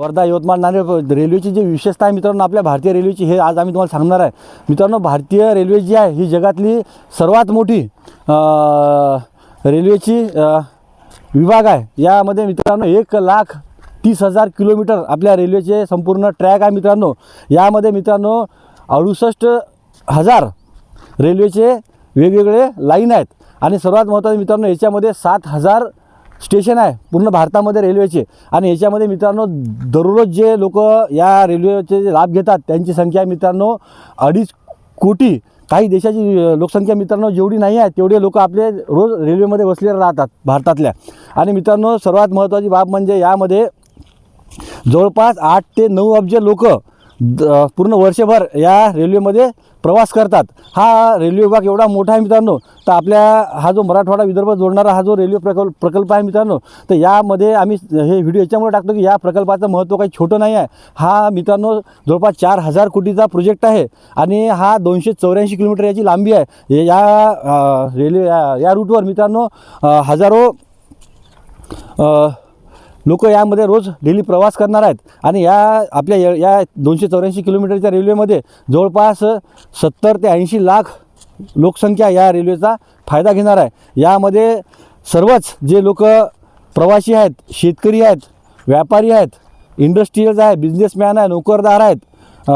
वर्धा यवतमाळ नांदेड रेल्वेची जी विशेषता आहे मित्रांनो आपल्या भारतीय रेल्वेची हे आज आम्ही तुम्हाला सांगणार आहे. मित्रांनो भारतीय रेल्वे जी आहे ही जगातली सर्वात मोठी रेल्वेची विभाग आहे. यामध्ये मित्रांनो एक लाख तीस हजार किलोमीटर आपल्या रेल्वेचे संपूर्ण ट्रॅक आहे मित्रांनो. यामध्ये मित्रांनो अडुसष्ट हजार रेल्वेचे वेगवेगळे लाईन आहेत. आणि सर्वात महत्त्वाचे मित्रांनो याच्यामध्ये सात हजार स्टेशन आहे पूर्ण भारतामध्ये रेल्वेचे. आणि याच्यामध्ये मित्रांनो दररोज जे लोक या रेल्वेचे जे लाभ घेतात त्यांची संख्या मित्रांनो अडीच कोटी. काही देशाची लोकसंख्या मित्रांनो जेवढी नाही आहे तेवढे लोक आपले रोज रेल्वेमध्ये बसलेले राहतात भारतातल्या. आणि मित्रांनो सर्वात महत्त्वाची बाब म्हणजे यामध्ये जवळपास आठ ते नऊ अब्ज लोक द पूर्ण वर्षभर या रेल्वेमध्ये प्रवास करतात. हा रेल्वे विभाग एवढा मोठा आहे मित्रांनो तर आपल्या हा जो मराठवाडा विदर्भ जोडणारा हा जो रेल्वे प्रकल्प प्रकल्प आहे मित्रांनो तर यामध्ये आम्ही हे व्हिडिओ याच्यामुळे टाकतो की या प्रकल्पाचं महत्त्व काही छोटं नाही आहे. हा मित्रांनो जवळपास चार हजार कोटीचा प्रोजेक्ट आहे आणि हा दोनशे चौऱ्याऐंशी किलोमीटर याची लांबी आहे. या रेल्वे या- रूटवर मित्रांनो हजारो लोक यामध्ये रोज डेली प्रवास करणार आहेत. आणि या आपल्या या- या दोनशे चौऱ्याऐंशी किलोमीटरच्या रेल्वेमध्ये जवळपास सत्तर ते ऐंशी लाख लोकसंख्या या रेल्वेचा फायदा घेणार आहे. यामध्ये सर्वच जे लोक प्रवासी आहेत शेतकरी आहेत व्यापारी आहेत इंडस्ट्रीयल्स आहे बिझनेसमॅन आहे नोकरदार आहेत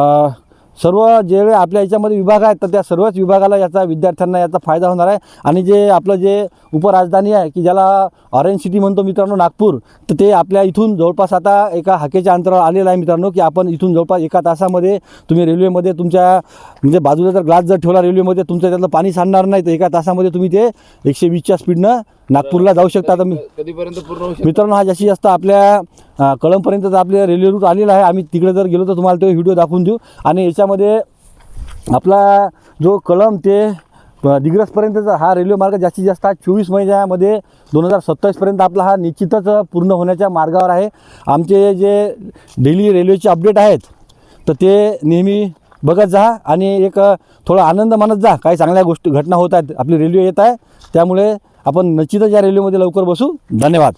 सर्व जे आपल्या याच्यामध्ये विभाग आहेत तर त्या सर्वच विभागाला याचा विद्यार्थ्यांना याचा फायदा होणार आहे. आणि जे आपलं जे उपराजधानी आहे की ज्याला ऑरेंज सिटी म्हणतो मित्रांनो नागपूर तर ते आपल्या इथून जवळपास आता एका हाकेच्या अंतरावर आलेलं आहे मित्रांनो की आपण इथून जवळपास एका तासामध्ये तुम्ही रेल्वेमध्ये तुमच्या म्हणजे बाजूला जर ग्लास जर ठेवला रेल्वेमध्ये तुमचं त्यातलं पाणी सांडणार नाही तर एका तासामध्ये तुम्ही ते एकशे वीसच्या स्पीडनं नागपूरला जाऊ शकता. तर मित्रांनो हा जास्तीत जास्त आपल्या कळमपर्यंत तर आपले रेल्वे रूट आलेला आहे. आम्ही तिकडे जर गेलो तर तुम्हाला तो व्हिडिओ दाखवून देऊ. आणि याच्यामध्ये आपला जो कळम ते दिग्रसपर्यंतचा हा रेल्वे मार्ग जास्तीत जास्त हा चोवीस महिन्यामध्ये दोन हजार सत्तावीसपर्यंत आपला हा निश्चितच पूर्ण होण्याच्या मार्गावर आहे. आमचे जे डेली रेल्वेचे अपडेट आहेत तर ते नेहमी बघत जा आणि एक थोडा आनंद मानत जा. काही चांगल्या गोष्टी घटना होत आहेत आपली रेल्वे येत आहे. त्यामुळे आपण निश्चितच या रेल्वेमध्ये लवकर बसू. धन्यवाद.